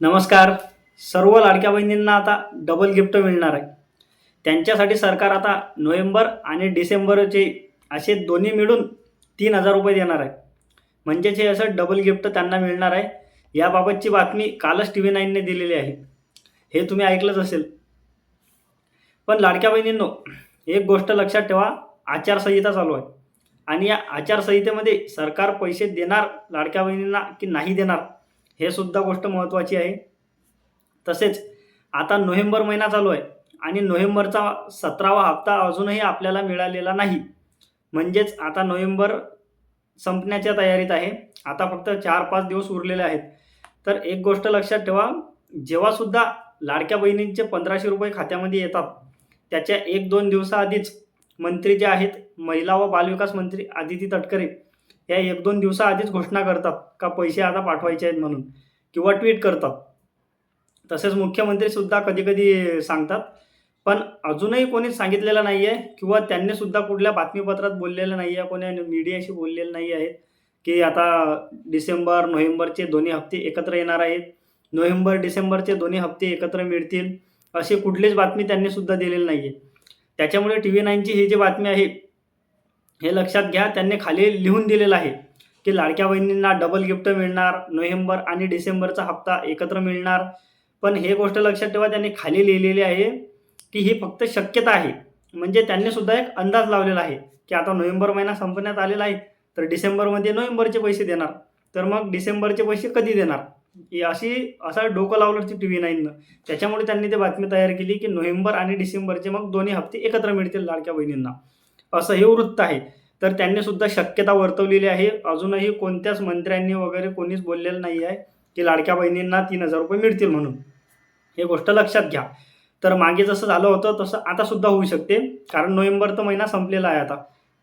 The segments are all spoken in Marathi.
नमस्कार. सर्व लाडक्या बहिणींना आता डबल गिफ्ट मिळणार आहे. त्यांच्यासाठी सरकार आता नोव्हेंबर आणि डिसेंबरचे असे दोन्ही मिळून तीन हजार रुपये देणार आहे. म्हणजेच हे असं डबल गिफ्ट त्यांना मिळणार आहे. याबाबतची बातमी कालच टी व्ही नाईनने दिलेली आहे. हे तुम्ही ऐकलंच असेल. पण लाडक्या बहिणींनो एक गोष्ट लक्षात ठेवा आचारसंहिता चालू आहे. आणि या आचारसंहितेमध्ये सरकार पैसे देणार लाडक्या बहिणींना की नाही देणार? हे सुद्धा गोष्ट महत्त्वाची आहे. तसेच आता नोव्हेंबर महिना चालू आहे आणि नोव्हेंबरचा सतरावा हप्ता अजूनही आपल्याला मिळालेला नाही. म्हणजेच आता नोव्हेंबर संपण्याच्या तयारीत आहे. आता फक्त चार पाच दिवस उरलेले आहेत. तर एक गोष्ट लक्षात ठेवा जेव्हासुद्धा लाडक्या बहिणींचे पंधराशे रुपये खात्यामध्ये येतात त्याच्या एक दोन दिवसाआधीच मंत्री जे आहेत महिला व बालविकास मंत्री आदिती तटकरे या एक दोन दिवसाआधीच घोषणा करतात का पैसे आता पाठवायचे आहेत म्हणून किंवा ट्विट करतात. तसेच मुख्यमंत्रीसुद्धा कधीकधी सांगतात पण अजूनही कोणीच सांगितलेलं नाही आहे किंवा त्यांनीसुद्धा कुठल्या बातमीपत्रात बोललेलं नाही आहे कोणी मीडियाशी बोललेलं नाही आहे की आता डिसेंबर नोव्हेंबरचे दोन्ही हप्ते एकत्र येणार आहेत नोव्हेंबर डिसेंबरचे दोन्ही हप्ते एकत्र मिळतील अशी कुठलीच बातमी त्यांनीसुद्धा दिलेली नाही आहे त्याच्यामुळे टी व्ही नाईनची ही जी बातमी आहे हे लक्षात घ्या त्यांनी खाली लिहून दिलेलं आहे की लाडक्या बहिणींना डबल गिफ्ट मिळणार नोव्हेंबर आणि डिसेंबरचा हप्ता एकत्र मिळणार. पण हे गोष्ट लक्षात ठेवा त्यांनी खाली लिहिलेली आहे की ही फक्त शक्यता आहे. म्हणजे त्यांनी सुद्धा एक अंदाज लावलेला आहे की आता नोव्हेंबर महिना संपण्यात आलेला आहे तर डिसेंबरमध्ये नोव्हेंबरचे पैसे देणार. तर मग डिसेंबरचे पैसे कधी देणार? ही अशी असा डोकं लावलं टी व्ही नाईननं. त्याच्यामुळे त्यांनी ते बातमी तयार केली की नोव्हेंबर आणि डिसेंबरचे मग दोन्ही हप्ते एकत्र मिळतील लाडक्या बहिणींना. असं हे वृत्त आहे. तर त्यांनी सुद्धा शक्यता वर्तवलेली आहे. अजूनही कोणत्याच मंत्र्यांनी वगैरे कोणीच बोललेलं नाही आहे की लाडक्या बहिणींना तीन हजार रुपये मिळतील म्हणून. हे गोष्ट लक्षात घ्या. तर मागे जसं झालं होतं तसं आता सुद्धा होऊ शकते. कारण नोव्हेंबर तर महिना संपलेला आहे आता.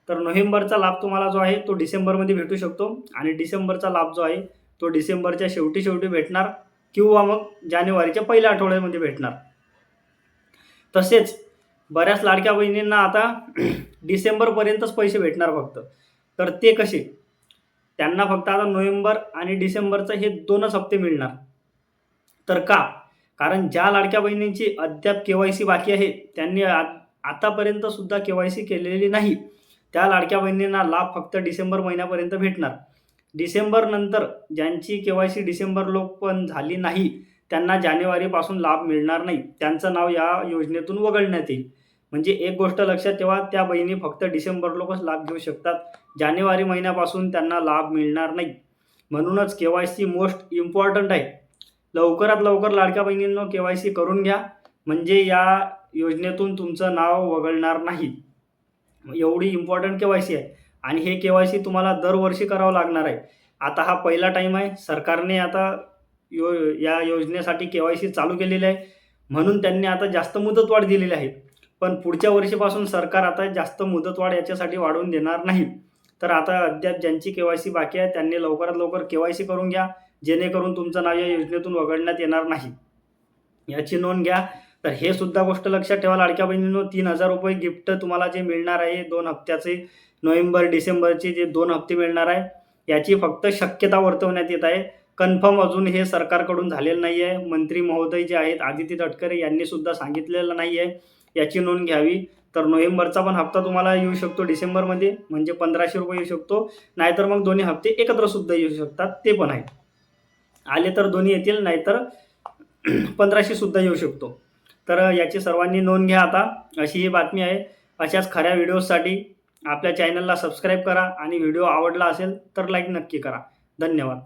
तर नोव्हेंबरचा लाभ तुम्हाला जो आहे तो डिसेंबरमध्ये भेटू शकतो. आणि डिसेंबरचा लाभ जो आहे तो डिसेंबरच्या शेवटी शेवटी भेटणार किंवा मग जानेवारीच्या पहिल्या आठवड्यामध्ये भेटणार. तसेच बऱ्याच लाडक्या बहिणींना आता डिसेंबरपर्यंतच पैसे भेटणार फक्त. तर ते कसे? त्यांना फक्त आता नोव्हेंबर आणि डिसेंबरचं हे दोनच हप्ते मिळणार. तर का? कारण ज्या लाडक्या बहिणींची अद्याप के वाय सी बाकी आहे त्यांनी आ आतापर्यंत सुद्धा के वाय सी केलेली नाही. त्या लाडक्या बहिणींना लाभ फक्त डिसेंबर महिन्यापर्यंत भेटणार. डिसेंबरनंतर ज्यांची के वाय सी डिसेंबर लोक पण झाली नाही त्यांना जानेवारीपासून लाभ मिळणार नाही. त्यांचं नाव या योजनेतून वगळण्यात येईल. म्हणजे एक गोष्ट लक्षात ठेवा त्या बहिणी फक्त डिसेंबर लोकच लाभ घेऊ शकतात. जानेवारी महिन्यापासून त्यांना लाभ मिळणार नाही. म्हणूनच K Y C most important आहे. लवकरात लवकर लाडक्या बहिणींनो के वाय सी करून घ्या. म्हणजे या योजनेतून तुमचं नाव वगळणार नाही. एवढी इम्पॉर्टंट के वाय सी आहे. आणि हे के वाय सी तुम्हाला दरवर्षी करावं लागणार आहे. आता हा पहिला टाईम आहे. सरकारने आता यो या योजनेसाठी के वाय सी चालू केलेली आहे. म्हणून त्यांनी आता जास्त मुदतवाढ दिलेली आहे. पण पुढच्या वर्षीपासून सरकार आता जास्त मुदतवाढ याच्यासाठी वाढवून देणार नाही. तर आता अद्याप ज्यांची के वाय सी बाकी आहे त्यांनी लवकरात लवकर के वाय सी करून घ्या जेणेकरून तुमचं नाव या योजनेतून वगळण्यात येणार नाही. याची नोंद घ्या. तर हे सुद्धा गोष्ट लक्षात ठेवा लाडक्या बहिणींनो तीन हजार रुपये गिफ्ट तुम्हाला जे मिळणार आहे दोन हप्त्याचे नोव्हेंबर डिसेंबरचे जे दोन हप्ते मिळणार आहे याची फक्त शक्यता वर्तवण्यात येत आहे. कन्फर्म अजून हे सरकारकडून झालेलं नाही आहे मंत्री महोदय जे आहेत आदित्य तटकरे यांनी सुद्धा सांगितलेलं नाही आहे याची नोंद घ्यावी. तर नोव्हेंबरचा पण हप्ता तुम्हाला येऊ शकतो डिसेंबरमध्ये म्हणजे पंधराशे रुपये येऊ शकतो. नाहीतर मग दोन्ही हप्ते एकत्र सुद्धा येऊ शकतात ते पण आहे आले तर दोन्ही येतील नाहीतर पंधराशे सुद्धा येऊ शकतो. तर याची सर्वांनी नोंद घ्या आता. अशी ही बातमी आहे. अशाच खऱ्या व्हिडिओजसाठी आपल्या चॅनलला सबस्क्राईब करा आणि व्हिडिओ आवडला असेल तर लाईक नक्की करा. धन्यवाद.